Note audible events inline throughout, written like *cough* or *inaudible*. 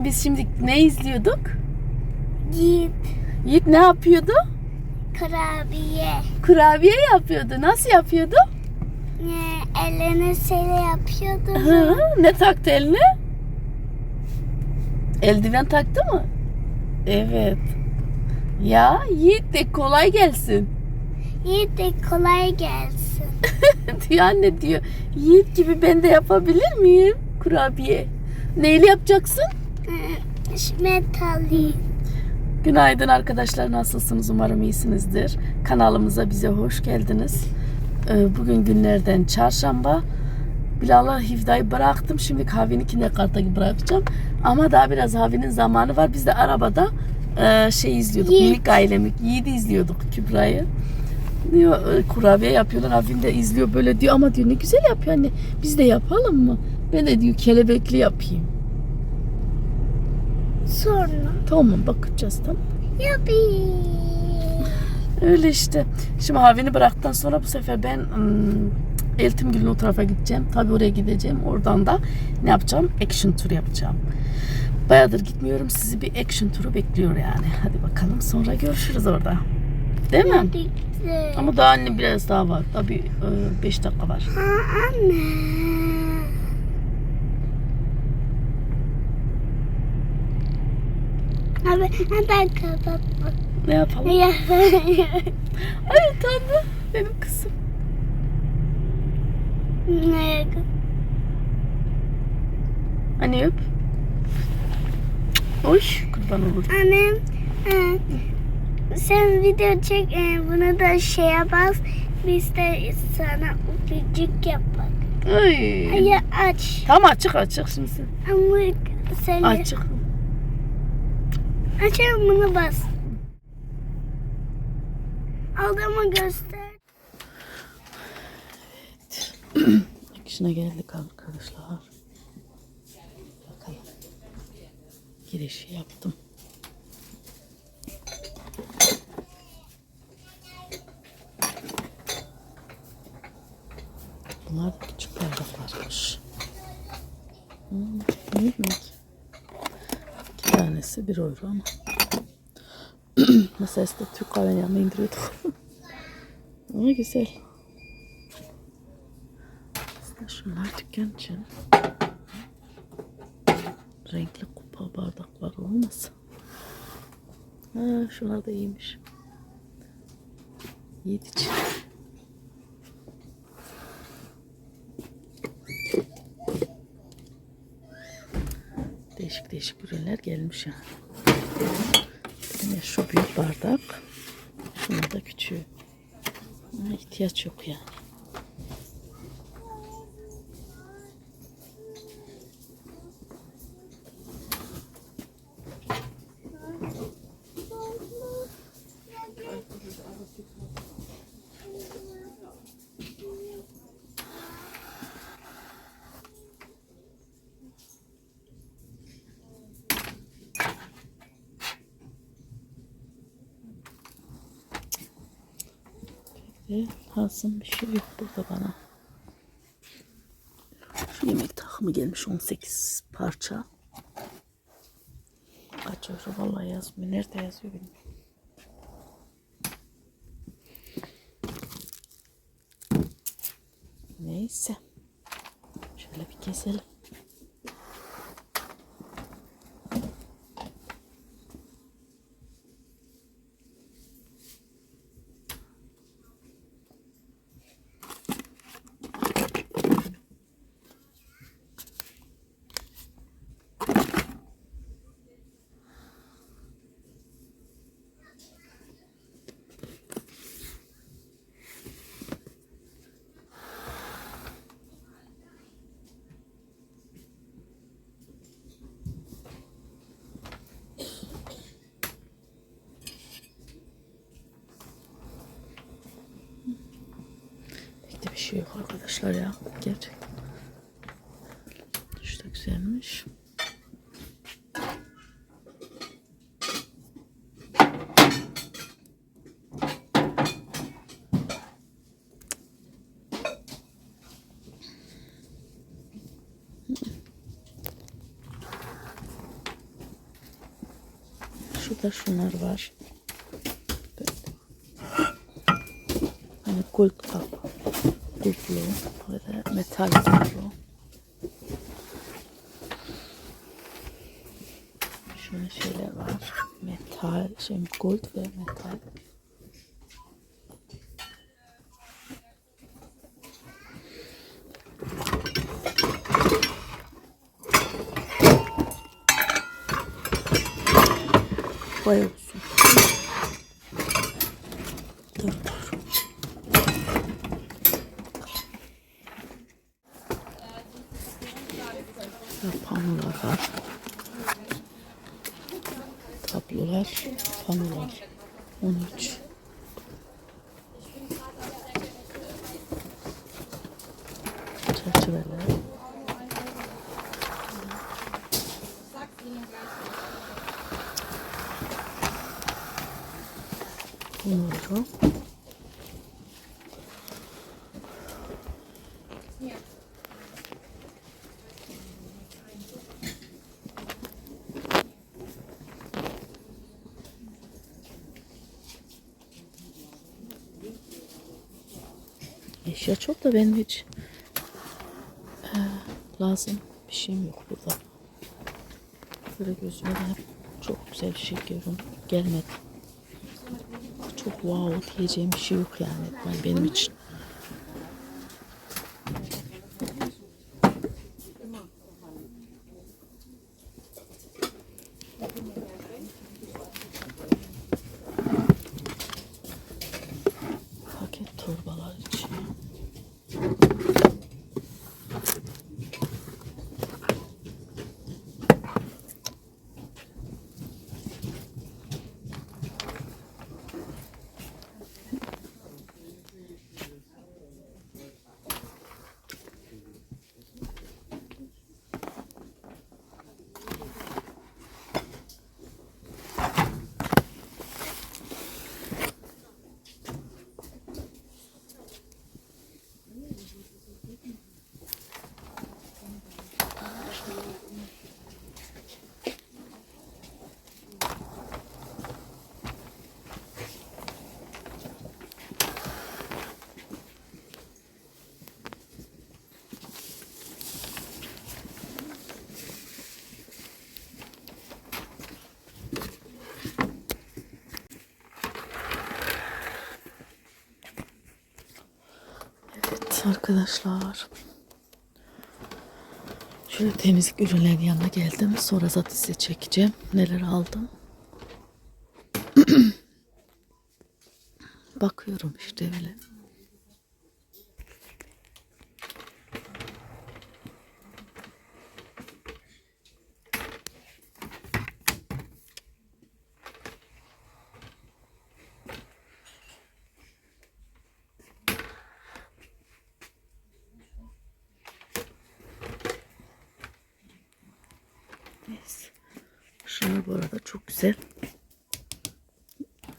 Biz şimdi ne izliyorduk? Git. Yiğit ne yapıyordu? Kurabiye. Kurabiye yapıyordu. Nasıl yapıyordu? Ne, eline sele yapıyordu. Hı, ne taktı eline? Eldiven taktı mı? Evet. Ya Yiğit de kolay gelsin. İyi de kolay gelsin. *laughs* diyor anne diyor. Yiğit gibi ben de yapabilir miyim kurabiye? Neyle yapacaksın? Günaydın arkadaşlar nasılsınız umarım iyisinizdir. Kanalımıza bize hoş geldiniz. Ee, Bugün günlerden çarşamba. Bilal'a Hivda'yı bıraktım. Şimdi kahveni kindergarten'a bırakacağım. Ama daha biraz Havi'nin zamanı var. Biz de arabada e, şey izliyorduk. Yiğit. Minik ailemik. Yiğit'i izliyorduk Kübra'yı. Diyor kurabiye yapıyorlar. Havin de izliyor böyle diyor ama diyor ne güzel yapıyor anne. Biz de yapalım mı? Ben de diyor kelebekli yapayım. Sonra Tamam bakacağız tamam. yapayım. Öyle işte. Şimdi Havi'ni bıraktıktan sonra bu sefer ben ım, Eltimgül'ün o tarafa gideceğim. Tabii oraya gideceğim. Oradan da ne yapacağım? Action tur yapacağım. Bayağıdır gitmiyorum. Sizi bir action turu bekliyor yani. Hadi bakalım sonra görüşürüz orada. Değil mi? Ama daha annem biraz daha var. Tabii 5 dakika var. Ha anne. Abi neden kapatma? Ne yapalım? Ya. Ay tatlı. Benim kızım. Ne? Anne öp. Oy kurban olur. Annem e, sen video çek e, bunu da şeye bas biz de sana öpücük yapak. Ay. Hayır aç. Tamam açık açık şimdi. Ama sen Açık. Açalım bunu bas. Aldığımı göster. Akışına geldik arkadaşlar. Bakalım. Girişi yaptım. Bunlar küçük bardaklarmış. Hmm, minik. İki tanesi bir euro ama. *clears throat* Mesela işte Türk kahvenin yanına indiriyorduk. *laughs* ama güzel. Aslında şunlar dükkan için. Renkli kupa bardaklar olmasın. Ha, şunlar da iyiymiş. Yiğit için. Değişik ürünler gelmiş yani. Yine şu büyük bardak. Şunlar da küçüğü. Ama ihtiyaç yok yani. Ve lazım bir şey yok burada bana. Şu yemek takımı gelmiş 18 parça. Kaç euro vallahi yazmıyor. Nerede yazıyor bilmiyorum. Neyse. Şöyle bir keselim. Şey yok arkadaşlar ya. Gerçekten. İşte güzelmiş. Şurada şunlar var. Böyle. Hani gold kap. Duplo. Böyle metal duplo. Şöyle şeyler var. Metal, şey gold ve metal. Vay. Dur Huh? Eşya çok da benim hiç eee, lazım bir şeyim yok burada. Böyle gözüme de çok güzel bir şey görüyorum. Gelmedi. Çok wow diyeceğim bir şey yok yani ben- benim için. Arkadaşlar. Şöyle temizlik ürünlerinin yanına geldim. Sonra zaten size çekeceğim. Neler aldım. *clears throat* Bakıyorum işte öyle. Neyse. Şunlar bu arada çok güzel.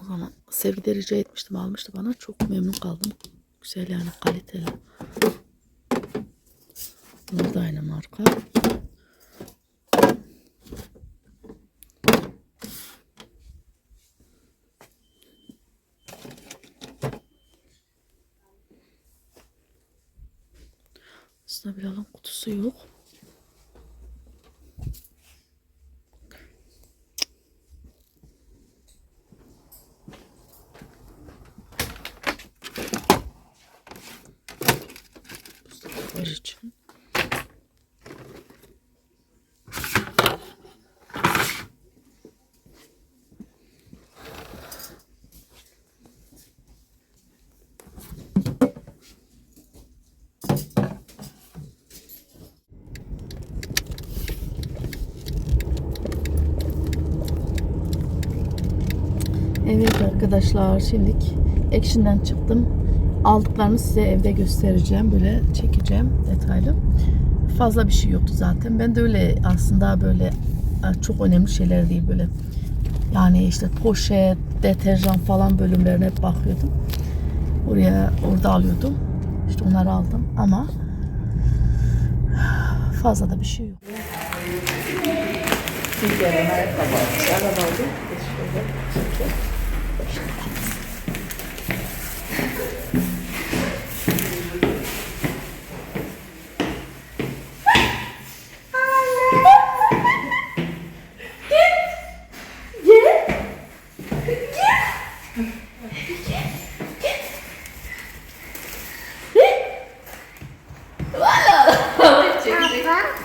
O zaman sevgide rica etmiştim almıştı bana. Çok memnun kaldım. Güzel yani kaliteli. Bunlar da aynı marka. Aslında bir alan kutusu yok. Var için. Evet arkadaşlar şimdilik Action'dan çıktım. Aldıklarımı size evde göstereceğim. Böyle çekeceğim detaylı. Fazla bir şey yoktu zaten. Ben de öyle aslında böyle e, çok önemli şeyler değil böyle. Yani işte poşet, deterjan falan bölümlerine hep bakıyordum. Oraya orada alıyordum. İşte onları aldım ama fazla da bir şey yok. Bir kere ayakkabı almış. Araba aldım.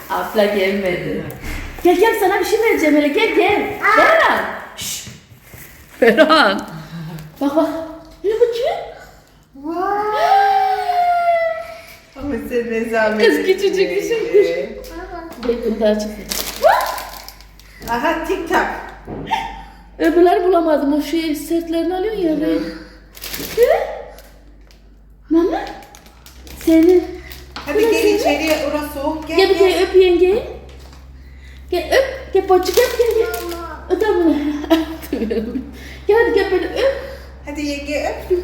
Abla gelmedi. Gel gel sana bir şey vereceğim hele gel gel. Ferhan. Şşş. Ferhan. Bak bak. Ne bu kim? Ama sen ne zahmet Kız küçücük bir şey. ettin. Gel bunu daha çıkın. Aha tik tak. Öbürleri bulamadım. O şey sertlerini alıyorsun ya. Hı? Mama. Senin. Hadi gel içeriye orası soğuk gel. Gel bir kere öp yengeyi. Gel öp. Gel poçuk öp gel gel. Öp bunu. gel hadi gel beni öp. Hadi yenge öp.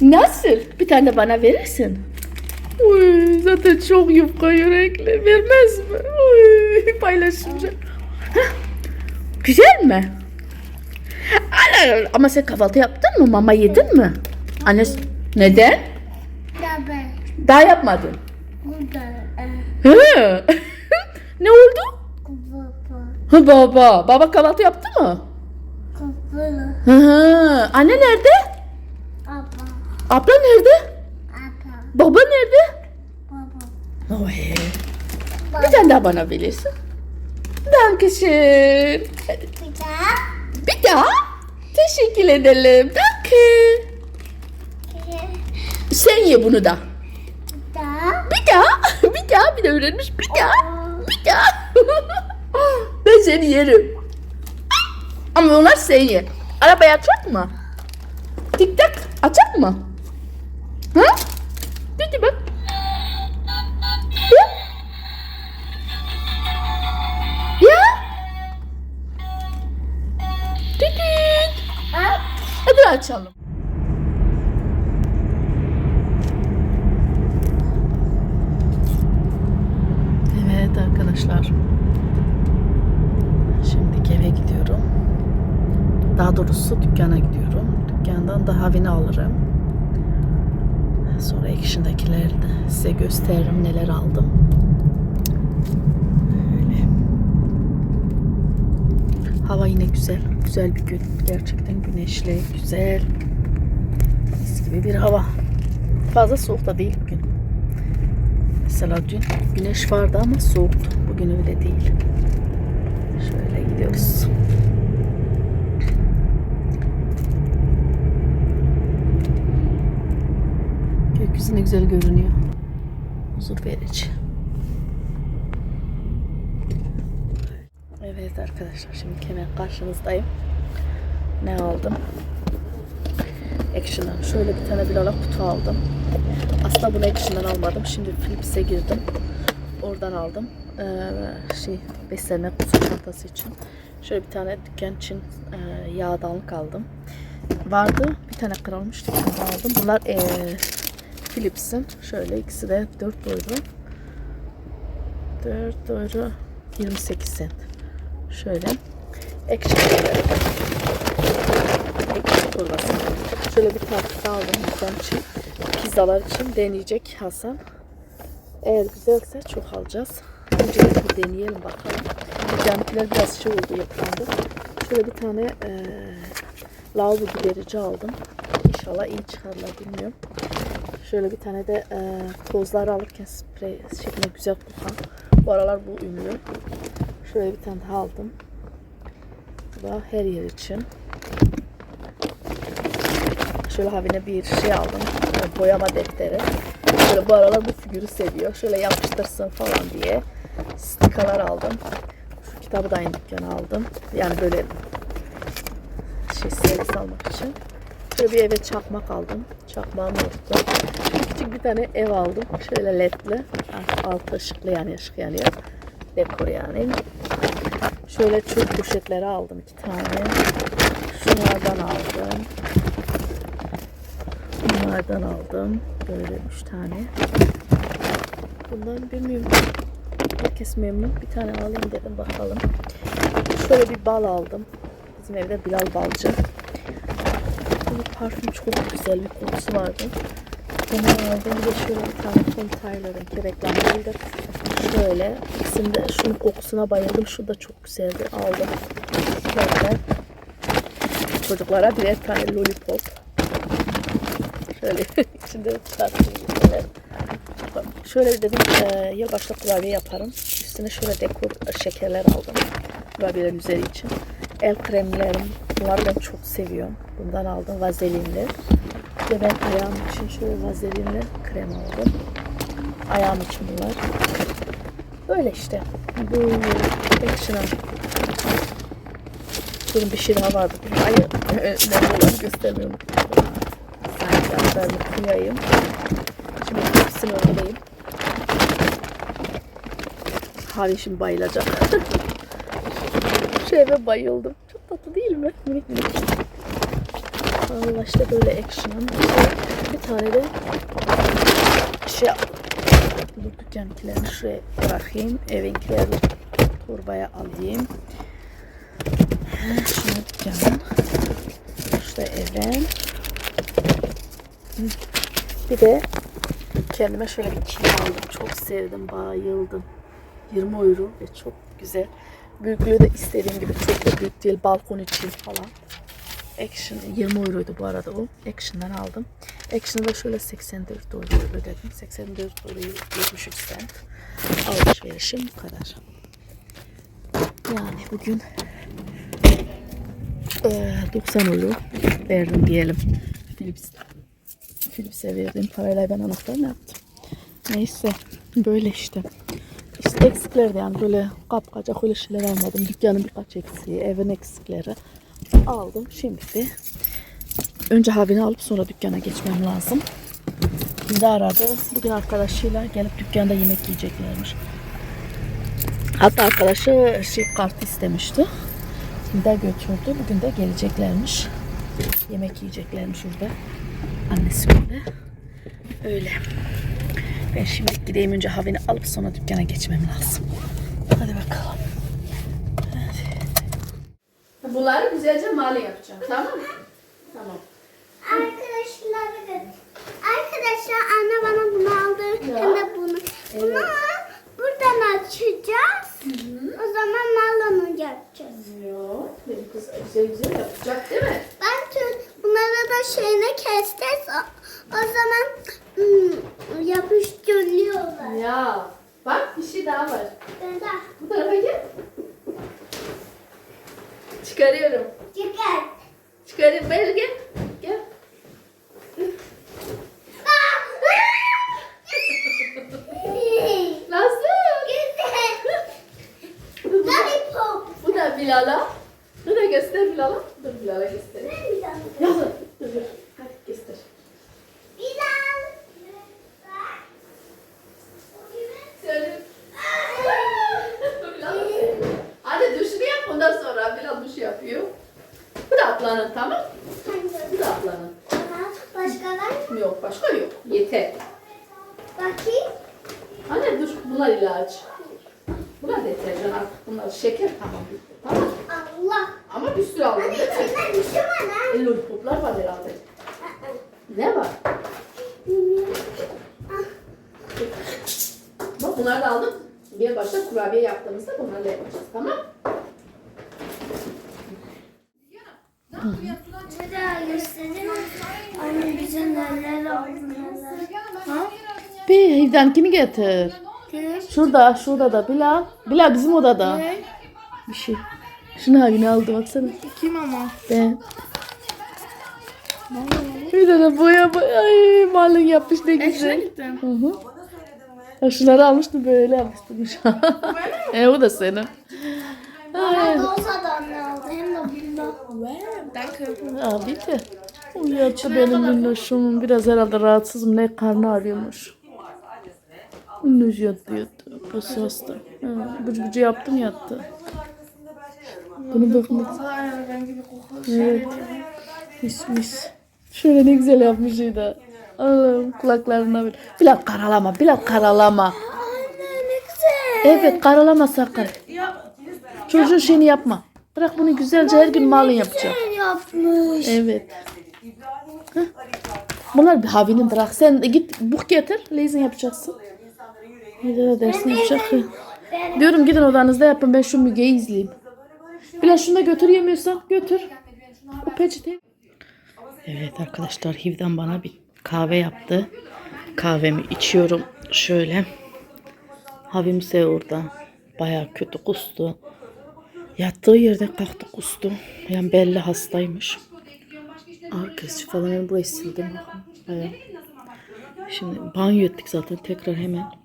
Nasıl? Bir tane de bana verirsin. Uy, zaten çok yufka yürekli. Vermez mi? Uy, paylaşınca. Güzel mi? Ama sen kahvaltı yaptın mı? Mama yedin mi? Anne neden? Baba. Daha yapmadın. Burada. Hı. Oldu? Baba. Baba. Baba kahvaltı yaptı mı? Kapalı. Hı hı. Anne nerede? Baba. Abla nerede? Baba. Baba nerede? Baba. Oy. Bir tane daha bana verirsin. Dankeschön. Bir daha. Bir daha. Teşekkür edelim. Danke. Sen ye bunu da. Bir daha. Bir daha. *laughs* Bir daha. Bir de öğrenmiş. Bir daha. Bir daha. *laughs* seni yerim. Ama onlar sen ye. Arabayı açacak mı? Tik tak açacak mı? Ha? Dedi bak. Ya. Ya. Dedi. Hadi açalım. Evet arkadaşlar. Şimdi eve gidiyorum. Daha doğrusu dükkana gidiyorum. Dükkandan da havini alırım. Sonra ekşindekileri de size gösteririm neler aldım. Öyle. Hava yine güzel. Güzel bir gün. Gerçekten güneşli, güzel. Mis gibi bir hava. Fazla soğuk da değil bugün. Mesela dün güneş vardı ama soğuktu. Bugün öyle değil. Şöyle gidiyoruz. Gökyüzü ne güzel görünüyor. Huzur verici. Evet arkadaşlar şimdi hemen karşınızdayım. Ne aldım? Action'dan şöyle bir tane Bilal'a kutu aldım. Aslında bunu Action'dan almadım. Şimdi Philips'e girdim. Oradan aldım. Ee, şey beslenme kutu çantası için. Şöyle bir tane dükkan için e, yağdanlık aldım. Vardı. Bir tane kırılmış dükkandan aldım. Bunlar e, Philips'in. Şöyle ikisi de 4 euro. 4 euro 28 cent. Şöyle. Action Ekmek torbası. Şöyle bir tatlı aldım Hasan için. Pizzalar için deneyecek Hasan. Eğer güzelse çok alacağız. Öncelikle bir deneyelim bakalım. Cankiler biraz şey oldu yıprandı. Şöyle bir tane eee lavabo giderici aldım. İnşallah iyi çıkarlar bilmiyorum. Şöyle bir tane de eee tozlar alırken sprey şeklinde güzel kokan. Bu aralar bu ünlü. Şöyle bir tane daha aldım. Bu da her yer için. Şöyle havine bir şey aldım. Böyle Boyama defteri. Böyle bu aralar bu figürü seviyor. Şöyle yapıştırsın falan diye. Stikalar aldım. Şu kitabı da aynı dükkana aldım. Yani böyle şey servis almak için. Şöyle bir eve çakmak aldım. Çakmağım yoktu. Küçük bir tane ev aldım. Şöyle ledli. Altı ışıklı yani ışık yanıyor. Dekor yani. Şöyle çöp poşetleri aldım iki tane. Şunlardan aldım. Bunlardan aldım. Böyle üç tane. Bundan bilmiyorum. Herkes memnun. Bir tane alayım dedim bakalım. Şöyle bir bal aldım. Bizim evde Bilal balcı. Parfüm çok güzel bir kokusu vardı. Bunu aldım. Bir de şöyle bir tane Tom Tyler'ın reklamlarıydı. Şöyle. İkisinde şunun kokusuna bayıldım. Şu da çok güzeldi. Aldım. Şöyle. Çocuklara birer tane lollipop. Şöyle *laughs* içinde çıkarttım. Şöyle. Dedim e, yılbaşta kurabiye yaparım. Üstüne şöyle dekor şekerler aldım. Kurabiyelerin üzeri için. El kremlerim. Bunları ben çok seviyorum. Bundan aldım vazelinli. Ve ben ayağım için şöyle vazelinli krem aldım. Ayağım için bunlar. Böyle işte. Bu Action'ın bunun bir şey daha vardı. Hayır. *laughs* Önemli olanı göstermiyorum. Sayfalarını koyayım. Şimdi hepsini öğreneyim. Havi şimdi bayılacak. *laughs* Şu eve bayıldım. Tatlı değil mi? Minik minik. Allah işte böyle action'ın. Bir tane de şey bu dükkankilerini şuraya bırakayım. Evinkilerini torbaya alayım. Şuna dükkanın. İşte evin. Bir de kendime şöyle bir kilo aldım. Çok sevdim, bayıldım. 20 euro ve çok güzel. Büyüklüğü de istediğim gibi çok da büyük değil. Balkon için falan. Action 20 euroydu bu arada o. Action'dan aldım. Action'da da şöyle 84 euro ödedim. 84 euroyu 73 cent. Alışverişim bu kadar. Yani bugün eee 90 euro verdim diyelim. Philips Philips'e verdiğim parayla ben anahtarını yaptım. Neyse böyle işte. İşte eksiklerdi yani böyle kapkacak öyle şeyler almadım. Dükkanın birkaç eksiği, evin eksikleri aldım. Şimdi de önce havini alıp sonra dükkana geçmem lazım. Şimdi aradı. Bugün arkadaşıyla gelip dükkanda yemek yiyeceklermiş. Hatta arkadaşı şey kartı istemişti. Şimdi de götürdü. Bugün de geleceklermiş. Yemek yiyeceklermiş orada. Annesi öyle. Ben şimdi gideyim önce havini alıp sonra dükkana geçmem lazım. Hadi bakalım. Bunları güzelce mali yapacağım. Tamam mı? Tamam. Arkadaşlar Arkadaşlar anne bana bunu aldı. Hem de bunu. Bunu buradan açacağız. O zaman malını yapacağız. Yok. Benim kız güzel güzel yapacak değil mi? Ben tüm bunları da şeyine keseceğiz. O, zaman hmm, yapıştırıyorlar. Ya. Bak bir şey daha var. Ben de Bu tarafa gel. Çıkarıyorum. çıkar. Çıkarıyorum. Ver gel. Gel. Nasıl? Lollipop. Bu da Bilal'a. Bu da göster Bilal'a. Dur Bilal'a göster. Yazın. Dur dur. Hadi göster. Bilal. Söyle. Bilal. Hadi duşunu yap ondan sonra Bilal duş yapıyor. Bu da ablanın tamam. Bu da ablanın. Başka var mı? Yok başka yok. Yeter. Bakayım. Anne dur bunlar ilaç. Bunlar deterjan artık bunlar şeker tamam. Tamam. Allah. Ama bir sürü aldım Anne değil mi? içinde bir şey var ha. E, lollipoplar var herhalde. Ne var? Bak bunları da aldım. Bir başta kurabiye yaptığımızda bunlarla yapacağız tamam? Anne bize neler. Bir evden kimi getir? Gör. Şurada, şurada da Bilal. Bilal bizim odada. Bir şey. Şunu abine aldı baksana. Kim ama? Ben. Bir tane boya boya. Ay malın yapmış ne güzel. Hı hı. Ha, şunları almıştım böyle yapmıştım. *laughs* e o da senin. Da anne aldı. Hem de bunda. Abi de. Uyuyattı benim minnoşum. Biraz herhalde rahatsızım. Ne karnı ağrıyormuş. Minnoş yattı yattı. Bası hasta. Ha, Bıcı bıcı yaptım yattı. Bunu bakın. Evet. Mis mis. Şöyle ne güzel yapmışydı. Allah'ım kulaklarına bir. Bilal karalama, Bilal karalama. Evet karalama sakın. Çocuğun şeyini yapma. Bırak bunu güzelce her gün malın yapacak. Yapmış. Evet. Heh. Bunlar bir havinin bırak. Sen git buk getir. Leyzin yapacaksın. Bir de dersini yapacak. Diyorum gidin odanızda yapın. Ben şu Müge'yi izleyeyim. Bilal şunu da götür yemiyorsan götür. O peçete. Evet arkadaşlar Hiv'den bana bir kahve yaptı. Kahvemi içiyorum. Şöyle. Havimse orada. Baya kötü kustu. Yattığı yerde kalktı kustu. Yani belli hastaymış. Kesici falan yani burayı sildim. Baya. Şimdi banyo ettik zaten tekrar hemen.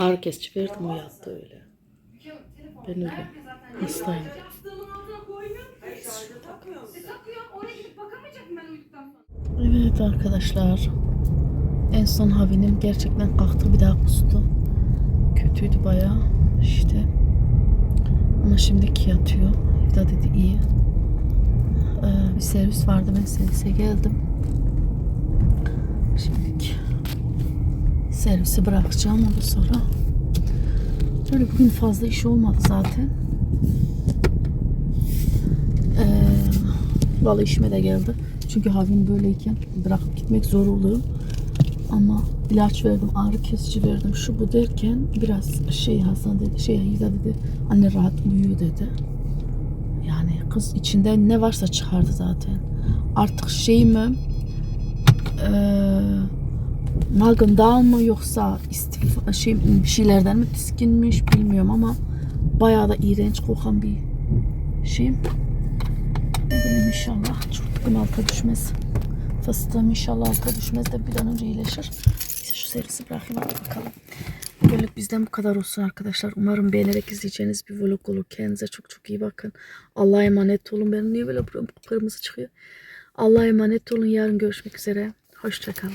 Ağrı kesici verdim o yattı öyle. Ben öyle hastayım. Evet arkadaşlar. En son Havi'nin gerçekten kalktı bir daha kustu. Kötüydü bayağı. İşte. Ama şimdiki yatıyor. Evde dedi iyi. Ee, bir servis vardı ben servise geldim. Şimdiki servisi bırakacağım ondan sonra. Böyle bugün fazla iş olmadı zaten. Ee, vallahi işime de geldi. Çünkü havim böyleyken bırakıp gitmek zor oluyor. Ama ilaç verdim, ağrı kesici verdim, şu bu derken biraz şey Hasan dedi, şey Hida dedi, anne rahat uyuyor dedi. Yani kız içinde ne varsa çıkardı zaten. Artık şey mi, eee nalgından mı yoksa istifa, şey, bir şeylerden mi tiskinmiş bilmiyorum ama bayağı da iğrenç kokan bir şey. Ne bileyim inşallah çurtkum alta düşmez. Fıstığım inşallah alta düşmez de bir an önce iyileşir. Neyse şu serisi bırakayım hadi bakalım. Bugünlük bizden bu kadar olsun arkadaşlar. Umarım beğenerek izleyeceğiniz bir vlog olur. Kendinize çok çok iyi bakın. Allah'a emanet olun. Benim niye böyle kırmızı çıkıyor? Allah'a emanet olun. Yarın görüşmek üzere. Hoşçakalın.